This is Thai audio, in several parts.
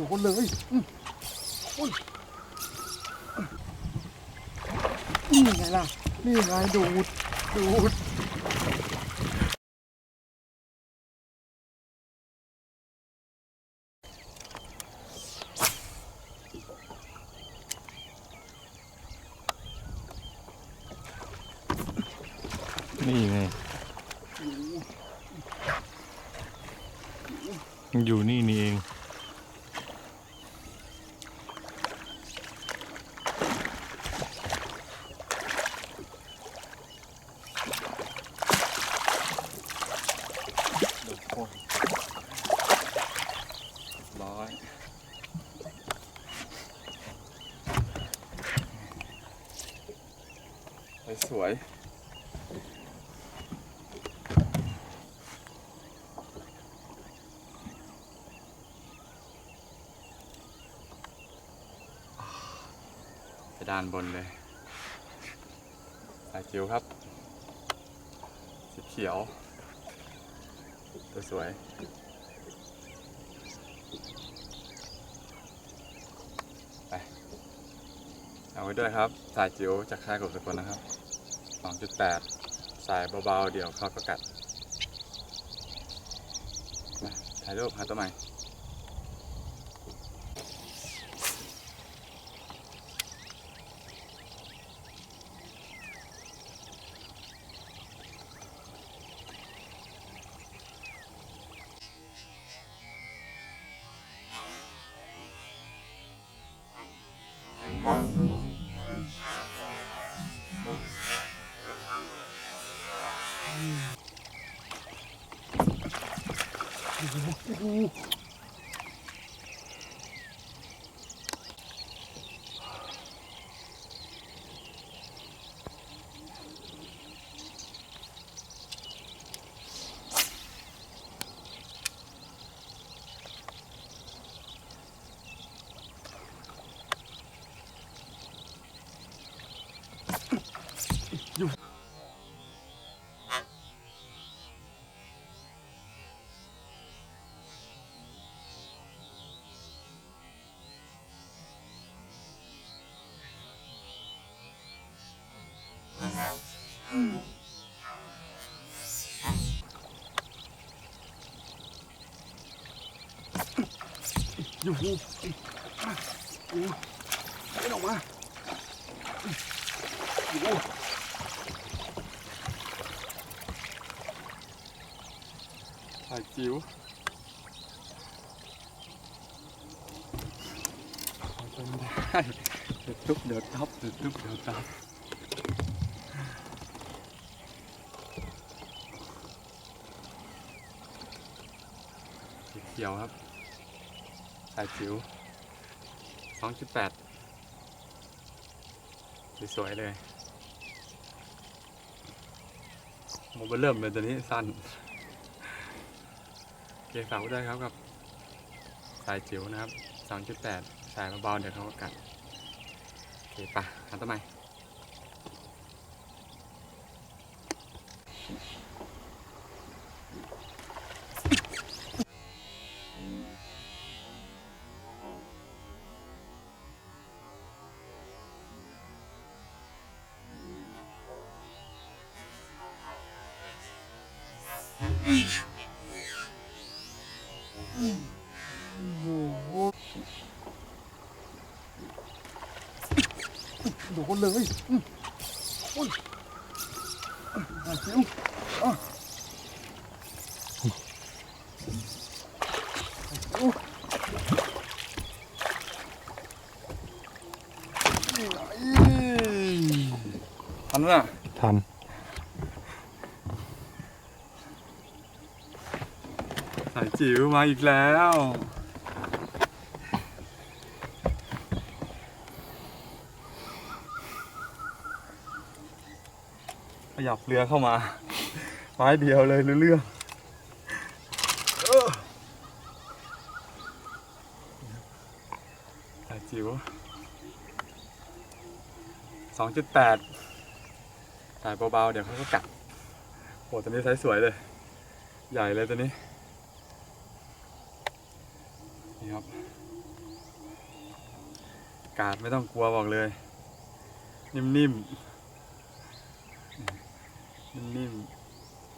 ดนเลยอุ้ยนี่ไงล่ะ นี่ไงดูด ดูด นี่ไงมันอยู่นี่นี่เอง ร้อยสวย ไป ด้านบนเลยสายจิ๋วครับ สีเขียว ตัวสวยไปเอาไว้ด้วยครับ สายจิ๋วจากค่ายกบสกลนะครับ 2.8 สายเบาๆ เดี๋ยวเขาก็กัด มาถ่ายรูปหาตัวใหม่ อ อยู่อยู่ไม่ออกมาอยู่ถ่ายจิ๋วเอาจนได้เดี๋ยวทุบเดี๋ยวทับเดี๋ยวทุบเดี๋ยวทับเขียวครับ สายจิ๋ว2.8สวยๆเลยโมเบลเริ่มเลยตัวนี้สั้น เกฝาไว้ด้วยครับกับ สายจิ๋วนะครับ2.8สายเบาๆเดี๋ยวเขาก็กัดโอเคปะหาต้นไม โดนเลยอืมโอ้ยสายจิ๋วอะสายจิ๋วนี่ไงทันไหมน่ะทันสายจิ๋วมาอีกแล้ว ยับเรือเข้ามา ไม้เดียวเลยเรื่องเออสายจิ๋วสองจุดแปดสายเบาๆ เดี๋ยวเขาก็กัดโหตัวนี้ไซส์สวยเลย ใหญ่เลยตัวนี้ นี่ครับ กาดไม่ต้องกลัวบอกเลย นิ่มๆ นิ่ม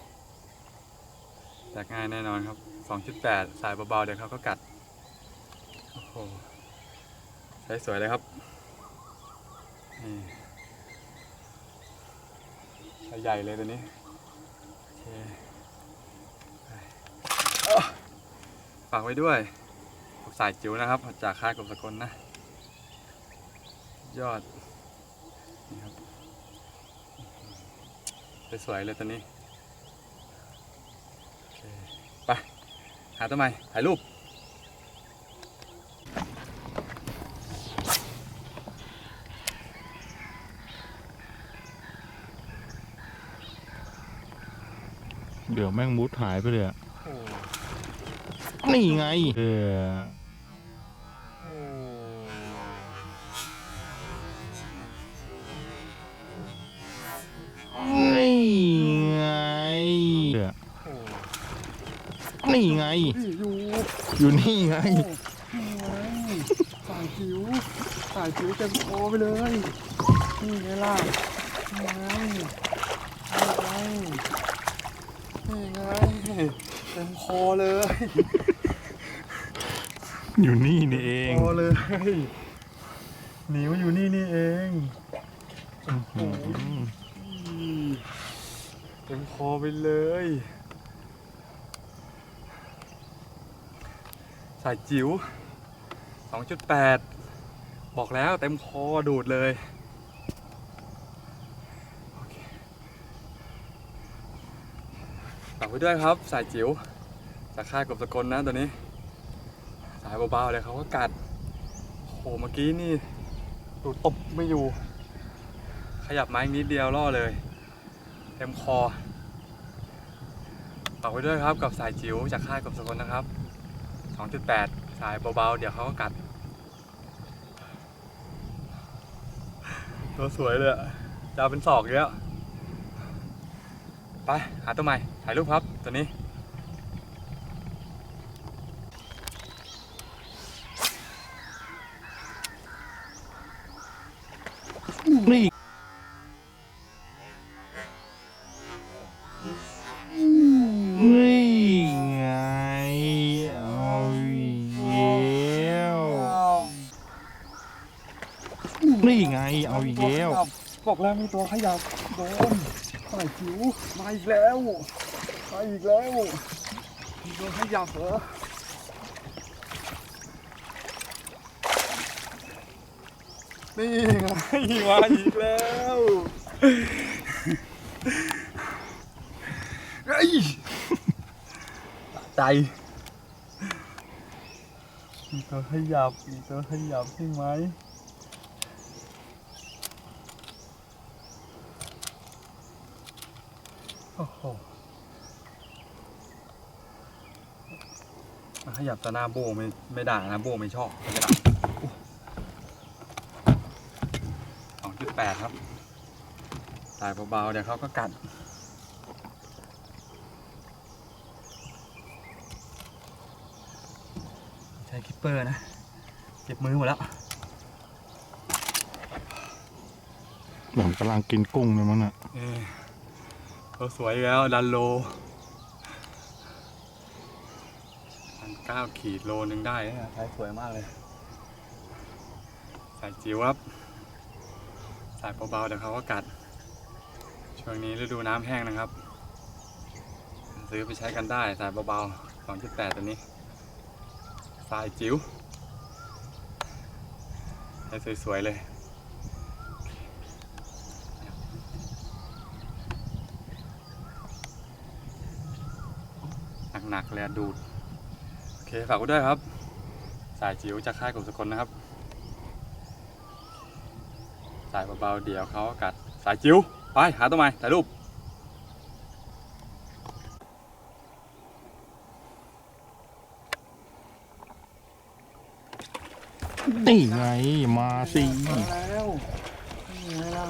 ๆ แตกง่ายแน่นอนครับ 2.8 สายเบาๆ เดี๋ยวเขาก็กัด โอ้โห ใช้สวยเลยครับ นี่ใหญ่เลยตัวนี้ฝากไว้ด้วยสายจิ๋วนะครับ จากค่ายกบสกลนะ ยอด นี่ครับ สวยๆเลยตัวนี้โอเคไปหาตัวใหม่ถ่ายรูปเดี๋ยวแม่งมุดหายไปเลยอะนี่ไง เออ นี่ไงอยู่อยู่นี่ไงสายจิ๋วสายจิ๋วเต็มคอไปเลย นี่ไงล่ะนี่ไงนี่ไงนี่ไงเต็มคอเลยอยู่นี่นี่เองคอเลยหนิวอยู่นี่นี่เองอืมเต็มคอไปเลย สายจิ๋ว 2.8 บอกแล้วเต็มคอดูดเลยโอเคฝากไว้ด้วยครับ สายจิ๋วจากค่ายกบสกลนะตัวนี้ สายเบาๆเลยเขาก็กัดโหเมื่อกี้นี่ดูตบไม่อยู่ ขยับไม้นิดเดียวล่อเลย เต็มคอฝากไว้ด้วยครับกับสายจิ๋วจากค่ายกบสกลนะครับ 2.8 สายเบาๆ เดี๋ยวเขาก็กัด ตัวสวยเลยอะจะเอาเป็นศอกเยอะไป หาตัวใหม่ ถ่ายรูปครับ ตัวนี้ นี่ไง เอาอีกแล้วบอกแล้วมีตัวขยับโดนสายจิ๋วมาอีกแล้วมาอีกแล้วมีตัวขยับเหรอนี่ไงมาอีกแล้วเฮ้ใจมีตัวขยับมีตัวขยับใช่ไหม โอ้โหมันขยับตาหน้าโบไม่ไม่ด่านะโบไม่ชอบไม่ด่าสองจุดแปดครับสายเบาๆเดี๋ยวเขาก็กัดใช้คิปเปอร์นะ เจ็บมือหมดแล้วผมกำลังกินกุ้งเลยมั้งน่ะ เขาสวยแล้วดันโลพันเก้าขีดโลนึงได้นะใช้สวยมากเลย สายจิ๋วครับ สายเบาๆเดี๋ยวเขาก็กัด ช่วงนี้ฤดูน้ำแห้งนะครับ ซื้อไปใช้กันได้สายเบาๆ2.8ตัวนี้ สายจิ๋วใช้สวยๆเลย หนักๆเลยอะดูด โอเค ฝากไว้ด้วยครับ สายจิ๋วจากค่ายกบสกลนะครับ สายเบาๆเดี๋ยวเขาก็กัด สายจิ๋วไป หาตัวใหม่ถ่ายรูปนี่ไงมาสิ มาแล้วนี่ไงล่ะ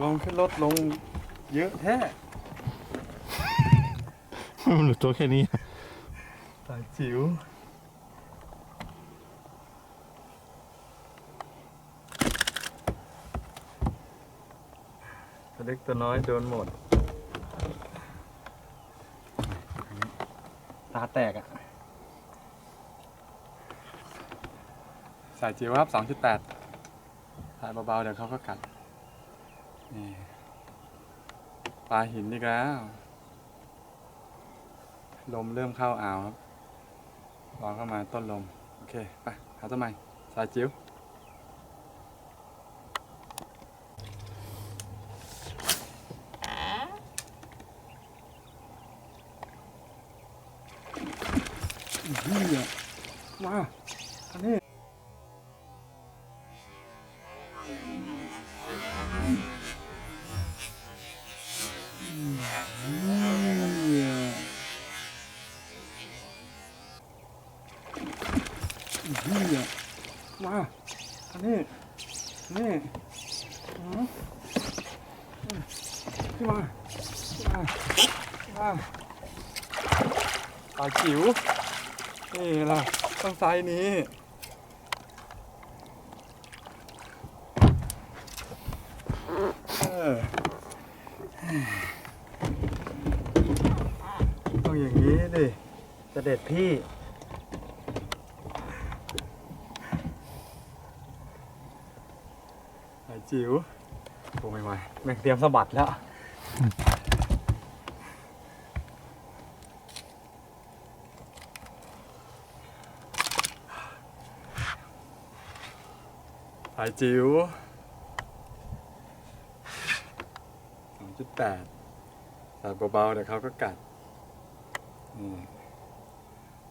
ลงขึ้นรถลงเยอะแท้มันเหลือตัวแค่นี้สายจิ๋วตัวเล็กตัวน้อยโดนหมด ตาแตกอะสายจิ๋วครับสองจุดแปดถ่ายเบาๆ เดี๋ยวเขาก็กัด นี่ปลาหินอีกแล้ว ลมเริ่มเข้าอ่าวครับรอเข้ามาต้นลม โอเค ไป หาต้นใหม่สายจิ๋วเฮียมาอันนี้ ไซส์นี้เออต้องอย่างนี้ดิจะเด็ดพี่ ไอจิ๋วโอ้ไม่ไหวแม่งเตรียมสะบัดแล้วายจิ๋วสองจุดแปดสายเบาๆเดี๋ยวเขาก็กัด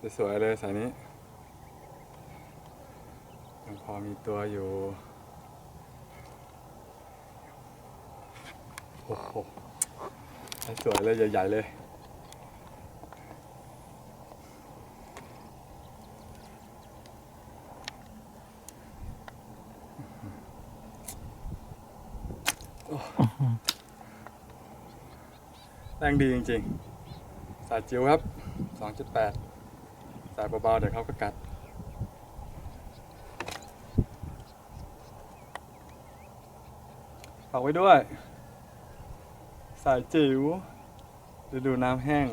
นี่สวยเลยสายนี้ยังพอมีตัวอยู่ โอ้โหสวยเลยใหญ่ๆเลย แรงดีจริงๆ สายจิ๋วครับ 2.8 สายเบาๆเดี๋ยวเขาก็กัด ฝากไว้ด้วย สายจิ๋วฤดูน้ำแห้ง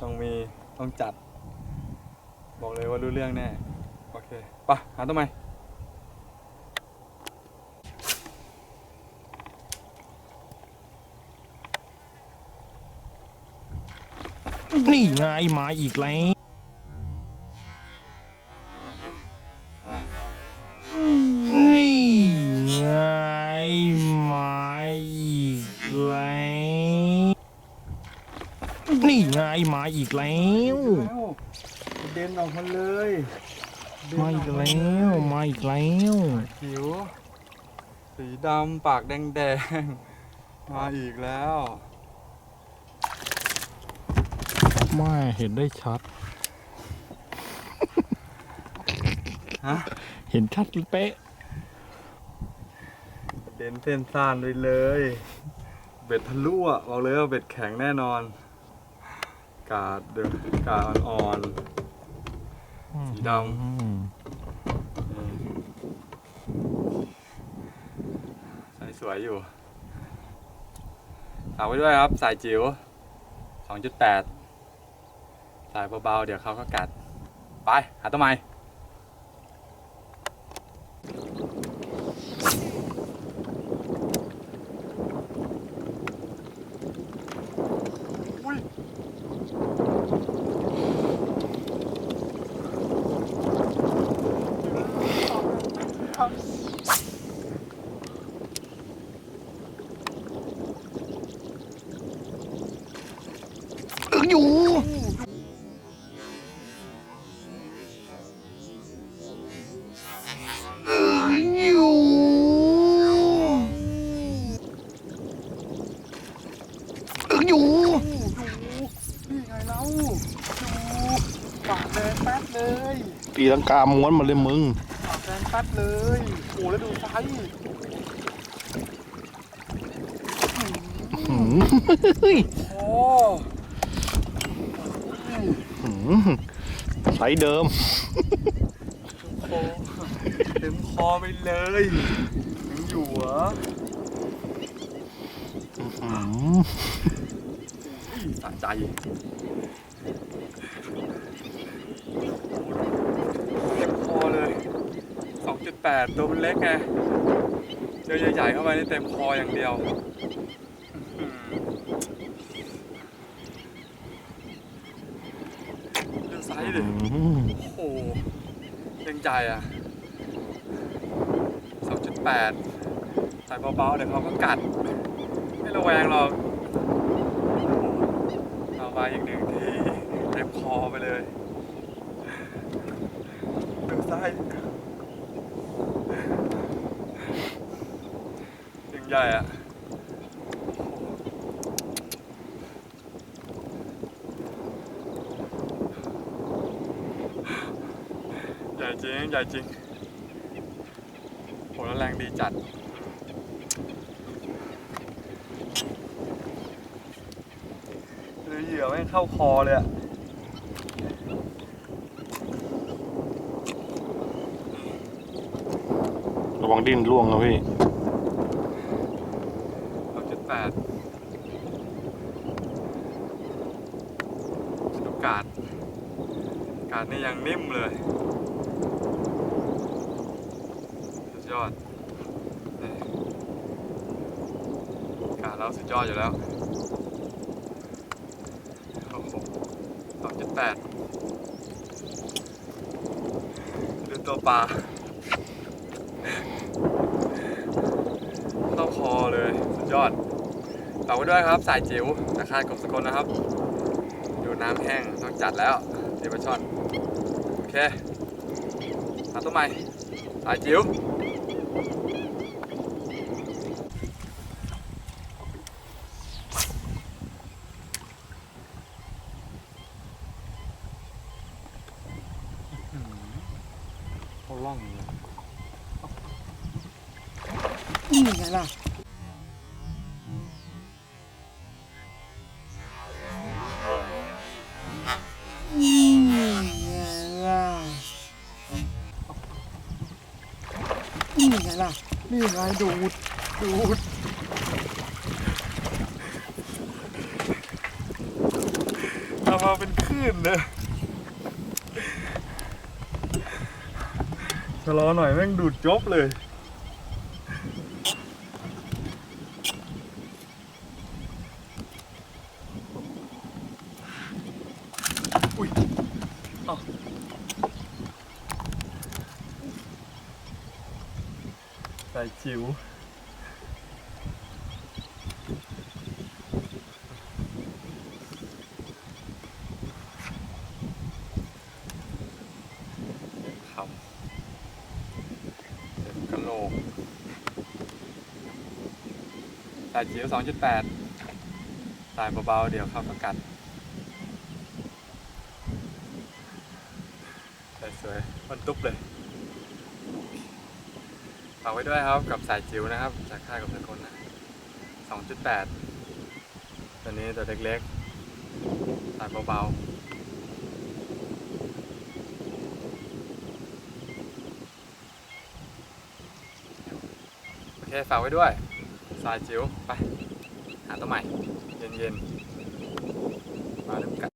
ต้องมีต้องจัด บอกเลยว่ารู้เรื่องแน่ โอเคปะหาต้นไม้ นี่ไงมาอีกแล้วนี่ไงมาอีกแล้วนี่ไงมาอีกแล้ว เด่นออกมาเลยมาอีกแล้วมาอีกแล้วผิว สีดำปากแดงๆ มาอีกแล้ว ไม่เห็นได้ชัด ฮะเห็นชัดเป๊ะ เด่นเส้นซ่านไปเลย เบ็ดทะลุอะบอกเลยว่าเบ็ดแข็งแน่นอน กาดเดือกาดอ่อนสีดอืมๆใสสวยอยู่ฝากไว้ด้วยครับ สายจิ๋ว2.8 สายเบาๆ เดี๋ยวเขาก็กัด ไป หาต้นไม้ ตีลังกาม้วนมาเลยมึงปากแดงแป๊ดเลย โอ้แล้วดูไซส์หืมเฮ้ยโอ้หืมไซส์เดิมคอเต็มคอไปเลยยังอยู่เหรออืมอี้สะใจเต็มคอเลย 8ตัวมันเล็กไงเจอใหญ่ๆเข้าไปนี่เต็มคออย่างเดียวอื้อหือดูไซส์ดิโอ้โหยังใจอะ2.8ใส่เบาๆเดี๋ยวเขาก็กัด ไม่ระแวงหรอกเอาไปอีกหนึ่งทีเต็มคอไปเลยดูไส้ ใหญ่อะใหญ่จริงใหญ่จริงโหแล้วแรงดีจัดหรือเหยื่อไม่งเข้าคอเลยอะระวังดิ้นร่วงนะพี่ แปดดูกาดกาดนี่ยังนิ่มเลย สุดยอดกาดเราสุดยอดอยู่แล้วโอ้โหสองจุดแปดดูตัวปลาเข้าคอเลย สุดยอด ฝากไว้ด้วยครับ สายจิ๋วราคากบสกลนะครับอยู่น้ำแห้งต้องจัดแล้วเดี๋ยวไปช่อน โอเคหาตัวใหม่สายจิ๋วเขาล่องเลยนี่ไงล่ะ ล่ะ นี่ไงดูด ดูด เอามาเป็นคลื่นเลยชะลอหน่อยแม่งดูดจบเลย อุ้ยเอ้าใส่จิ๋วครับเต็มกะโหลกสายจิ๋ว2.8สายเบาๆ เดี๋ยวเข้าก็กัดสวยๆมันตุ๊บเลยากไว้ด้วยครับกับสายจิ๋วนะครับ จากค่ายกับสกลนะ 2.8 ตัวนี้ตัวเล็กๆสายเบาๆโอเคฝากไว้ด้วย สายจิ๋วไป หาตัวใหม่ เย็นๆ มาดูกัน